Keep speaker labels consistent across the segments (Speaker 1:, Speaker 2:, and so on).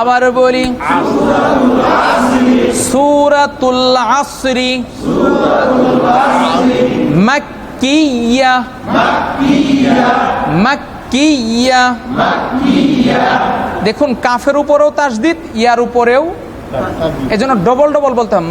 Speaker 1: আবার বলি দেখুন কাফের উপরেও তাসদিদ ইয়ার উপরেও। এজন্য ডবল ডবল বলতে হবে।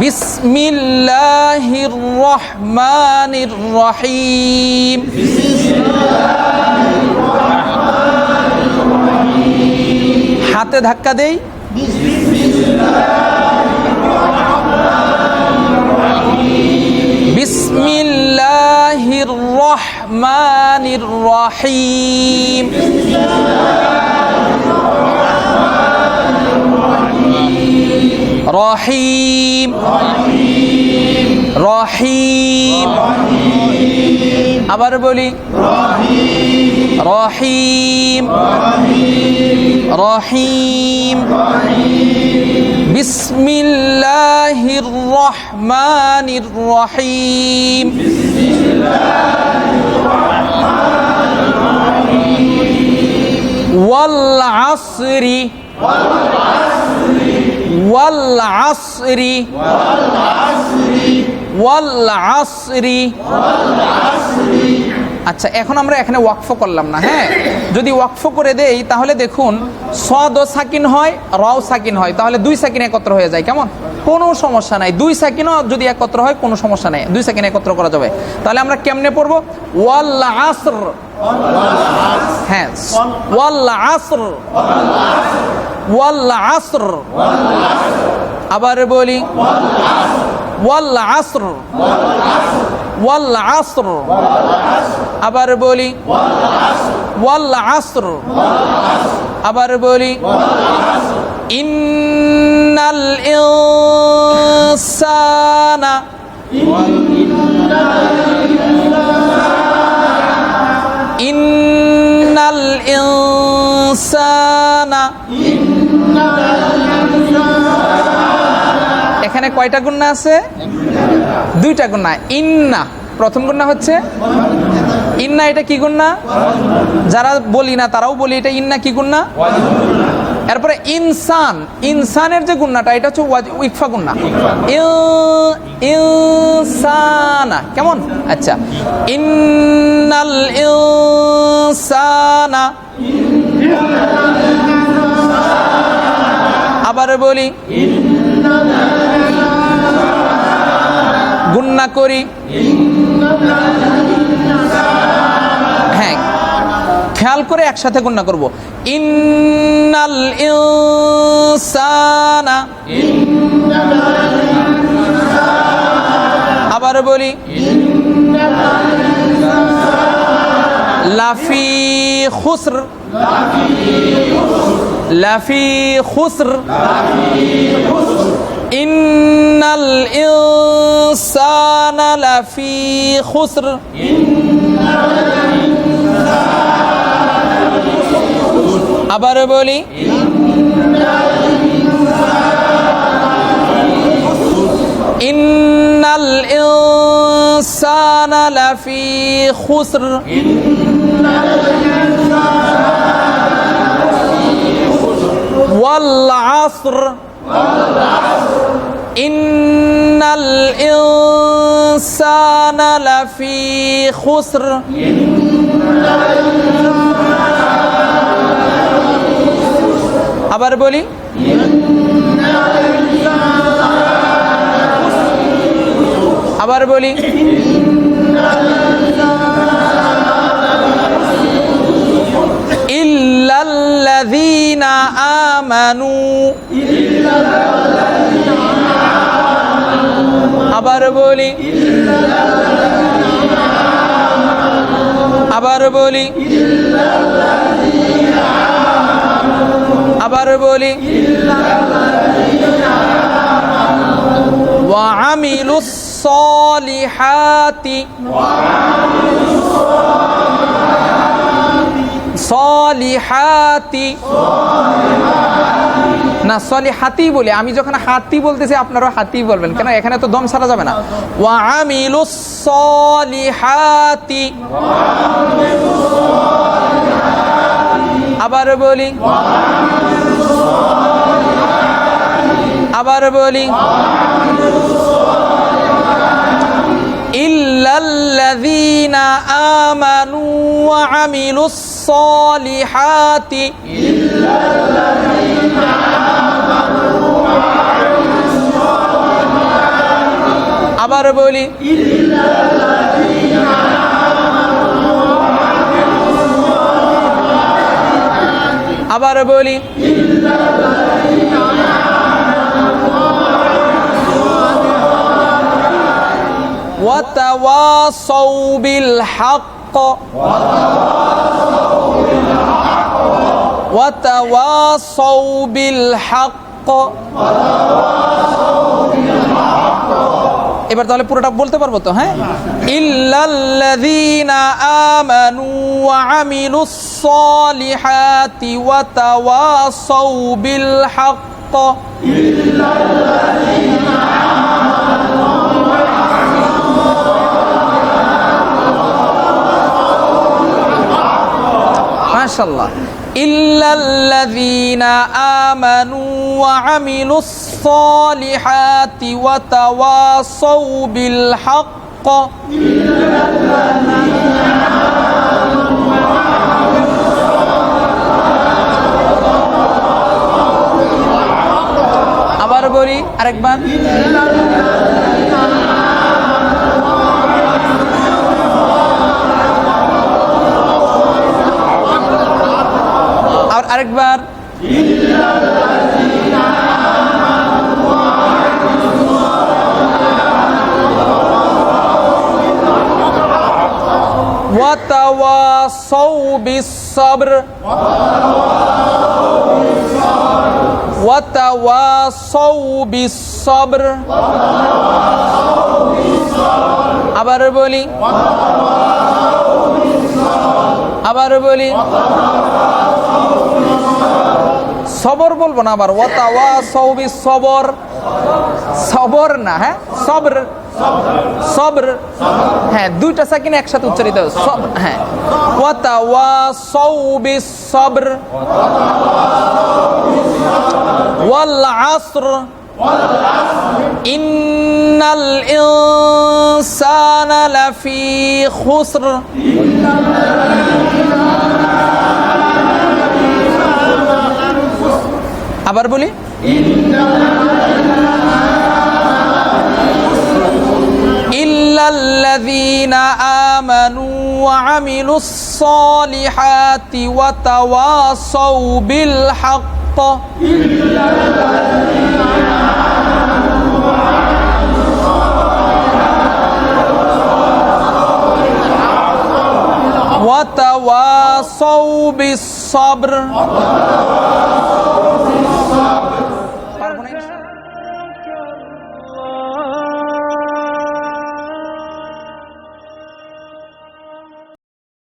Speaker 1: বিসমিল্লাহির রহমানির রহিম হাতে ধাক্কা দেই বিসমিল্লাহির রহমানির রহিম রহিম। রহিম। আবার বলি রহিম। রহিম। বিসমিল্লাহির রহমানির রহিম। ওয়াল আসরি। ওয়াল আচ্ছা এখন আমরা এখানে ওয়াকফ করলাম না হ্যাঁ? যদি ওয়াকফ করে দেই, তাহলে দেখুন, সদ সাকিন হয়, রও সাকিন হয়, তাহলে দুই সাকিন একত্র হয়ে যায়, কেমন? কোনো সমস্যা নাই। দুই সাকিনও যদি একত্র হয়, কোনো সমস্যা নাই। দুই সাকিন একত্র করা যাবে। তাহলে আমরা কেমনে পড়ব? আসর। হ্যাঁ আসর। ওয়াল আসর। আবার বলি ওয়াল আসর। ওয়াল আসর। আবার বলি ওয়াল আসর। আবার বলি, ইন্নাল ইনসানা এখানে কয়টা গুণা আছে? দুইটা গুণা ইন্না। প্রথম গুণা হচ্ছে? ইন্না এটা কি গুণা যারা বলি না, তারাও বলি, এটা ইন্না কি গুণা এরপরে ইনসান। ইনসানের যে গুণাটা এটা হচ্ছে ইকফা গুণা ইনসানা। কেমন? আচ্ছা। ইন্নাল ইনসানা। আবার বলি। গুন্না করি। হ্যাঁ খেয়াল করে একসাথে গুন্না করব। ইন্নাল আবার বলি, লাফি খুসর। লাফি খুসর। ইন্নাল ইনসানা লাফি খুসর আবার বলি ইন্নাল ইনসানা লাফি খুসর والعصر لفي خسر আবার বলি আবার বলি ইল্লাল্লাযীনা আমানু আবার বলি আবার বলি আবার বলি وعملوا الصالحات وعملوا الصالحات সলিহাতি। না সলি হাতি বলে। আমি যখন হাতি বলতেছি, আপনারা হাতি বলবেন। কেন? এখানে তো দম ছাড়া যাবে না। ওয়া আমিলু সলিহাতি। আবার বলি। আবার বলি। ইল্লাল্লাযীনা আমানু। إلا الذين آمنوا وعملوا الصالحات আবার বলি আবার বলি وتواصوا بالحق وتواصوا بالحق এবার তাহলে পুরোটা বলতে পারবো তো হ্যাঁ ইল্লাল্লাযীনা আমানু ওয়া আমিলুস সলিহাতি ওয়া তাওয়াসাউ বিল হক্ক মাশাআল্লাহ। ইল্লাল্লাযীনা আমানু ওয়া আমিলুস সলিহাতি ওয়া তাওয়াসাউ বিল হক্ক আবার বলি আরেকবার। وتواصوا بالصبر وتواصوا بالصبر আবার বলি আবার বলি সবর বলবো না আবার ওয়াতাওয়া সৌবি সবর সবর না হ্যাঁ সবর সবর হ্যাঁ দুইটা সাকিন একসাথে উচ্চারিত হবে সব হ্যাঁ ওয়াতাওয়া সৌবি সবর ওয়াল আসর إن الإنسان لفي خسر আবার বলি الذين آمنوا وعملوا الصالحات وتواصوا بالحق. إلا الذين آمنوا وعملوا الصالحات وتواصوا بالصبر. وتواصوا